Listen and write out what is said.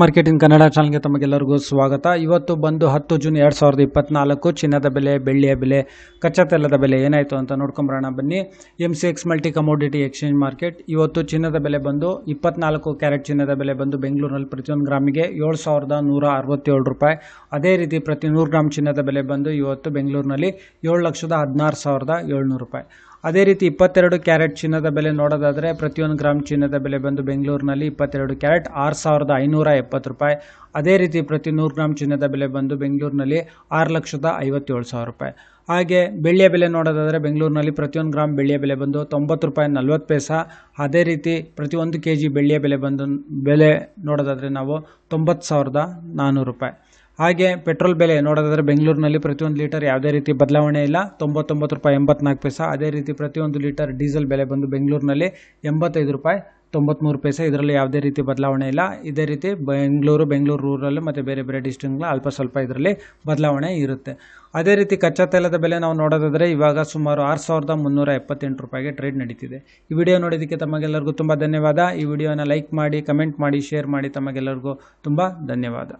Market in Kannada ಚಾನಲ್ಗೆ ತಮಗೆಲ್ಲರಿಗೂ ಸ್ವಾಗತ. ಇವತ್ತು ಬಂದು ಹತ್ತು ಜೂನ್ ಎರಡು ಸಾವಿರದ ಇಪ್ಪತ್ನಾಲ್ಕು, ಚಿನ್ನದ ಬೆಲೆ, ಬೆಳ್ಳಿಯ ಬೆಲೆ ಕಚ್ಚಾ ತೈಲದ ಬೆಲೆ ಏನಾಯಿತು ಅಂತ ನೋಡ್ಕೊಂಬರೋಣ ಬನ್ನಿ. M C X multi commodity exchange market ಇವತ್ತು ಚಿನ್ನದ ಬೆಲೆ ಬಂದು ಇಪ್ಪತ್ನಾಲ್ಕು ಕ್ಯಾರೆಟ್ ಚಿನ್ನದ ಬೆಲೆ ಬಂದು ಬೆಂಗಳೂರಿನಲ್ಲಿ ಪ್ರತಿಯೊಂದು ಗ್ರಾಮಿಗೆ ಏಳು ಸಾವಿರದ ನೂರ ಅರವತ್ತೇಳು ರೂಪಾಯಿ. ಅದೇ ರೀತಿ ಪ್ರತಿ ನೂರು ಗ್ರಾಮ್ ಚಿನ್ನದ ಬೆಲೆ ಬಂದು ಇವತ್ತು ಬೆಂಗಳೂರಿನಲ್ಲಿ ಏಳು ಲಕ್ಷದ ಹದಿನಾರು ಸಾವಿರದ ಏಳ್ನೂರು ರೂಪಾಯಿ. ಅದೇ ರೀತಿ ಇಪ್ಪತ್ತೆರಡು ಕ್ಯಾರೆಟ್ ಚಿನ್ನದ ಬೆಲೆ ನೋಡೋದಾದರೆ ಪ್ರತಿಯೊಂದು ಗ್ರಾಮ್ ಚಿನ್ನದ ಬೆಲೆ ಬಂದು ಬೆಂಗಳೂರಿನಲ್ಲಿ ಇಪ್ಪತ್ತೆರಡು ಕ್ಯಾರೆಟ್, ಆರು ಸಾವಿರದ ಐನೂರ ಎಪ್ಪತ್ತು ರೂಪಾಯಿ. ಅದೇ ರೀತಿ ಪ್ರತಿ ನೂರು ಗ್ರಾಮ್ ಚಿನ್ನದ ಬೆಲೆ ಬಂದು ಬೆಂಗಳೂರಿನಲ್ಲಿ ಆರು ಲಕ್ಷದ ಐವತ್ತೇಳು ಸಾವಿರ ರೂಪಾಯಿ. ಹಾಗೆ ಬೆಳ್ಳಿಯ ಬೆಲೆ ನೋಡೋದಾದರೆ ಬೆಂಗಳೂರಿನಲ್ಲಿ ಪ್ರತಿಯೊಂದು ಗ್ರಾಮ್ ಬೆಳ್ಳಿಯ ಬೆಲೆ ಬಂದು ತೊಂಬತ್ತು ರೂಪಾಯಿ ನಲ್ವತ್ತು ಪೈಸಾ. ಅದೇ ರೀತಿ ಪ್ರತಿಯೊಂದು ಕೆ ಜಿ ಬೆಳ್ಳಿಯ ಬೆಲೆ ಬಂದು, ಬೆಲೆ ನೋಡೋದಾದರೆ ನಾವು ತೊಂಬತ್ತು ಸಾವಿರದ ನಾನ್ನೂರು ರೂಪಾಯಿ. ಹಾಗೆ ಪೆಟ್ರೋಲ್ ಬೆಲೆ ನೋಡೋದಾದರೆ ಬೆಂಗಳೂರಿನಲ್ಲಿ ಪ್ರತಿಯೊಂದು ಲೀಟರ್ ಯಾವುದೇ ರೀತಿ ಬದಲಾವಣೆ ಇಲ್ಲ. ತೊಂಬತ್ತೊಂಬತ್ತು ರೂಪಾಯಿ ಎಂಬತ್ನಾಲ್ಕು ಪೈಸಾ. ಅದೇ ರೀತಿ ಪ್ರತಿಯೊಂದು ಲೀಟರ್ ಡೀಸೆಲ್ ಬೆಲೆ ಬಂದು ಬೆಂಗಳೂರಿನಲ್ಲಿ ಎಂಬತ್ತೈದು ರೂಪಾಯಿ ತೊಂಬತ್ತ್ಮೂರು ಪೈಸೆ. ಇದರಲ್ಲಿ ಯಾವುದೇ ರೀತಿ ಬದಲಾವಣೆ ಇಲ್ಲ. ಇದೇ ರೀತಿ ಬೆಂಗಳೂರು ಬೆಂಗಳೂರು ರೂರಲ್ಲು ಮತ್ತು ಬೇರೆ ಬೇರೆ ಡಿಸ್ಟ್ರಿಕ್ಗಳ ಅಲ್ಪ ಸ್ವಲ್ಪ ಇದರಲ್ಲಿ ಬದಲಾವಣೆ ಇರುತ್ತೆ. ಅದೇ ರೀತಿ ಕಚ್ಚಾ ತೈಲದ ಬೆಲೆ ನಾವು ನೋಡೋದಾದರೆ ಇವಾಗ ಸುಮಾರು ಆರು ಸಾವಿರದ ಮುನ್ನೂರ ಎಪ್ಪತ್ತೆಂಟು ರೂಪಾಯಿಗೆ ಟ್ರೇಡ್ ನಡೀತಿದೆ. ಈ ವಿಡಿಯೋ ನೋಡಿದ್ದಕ್ಕೆ ತಮಗೆಲ್ಲರಿಗೂ ತುಂಬ ಧನ್ಯವಾದ. ಈ ವಿಡಿಯೋನ ಲೈಕ್ ಮಾಡಿ, ಕಮೆಂಟ್ ಮಾಡಿ, ಶೇರ್ ಮಾಡಿ ತಮಗೆಲ್ಲರಿಗೂ ತುಂಬ ಧನ್ಯವಾದ.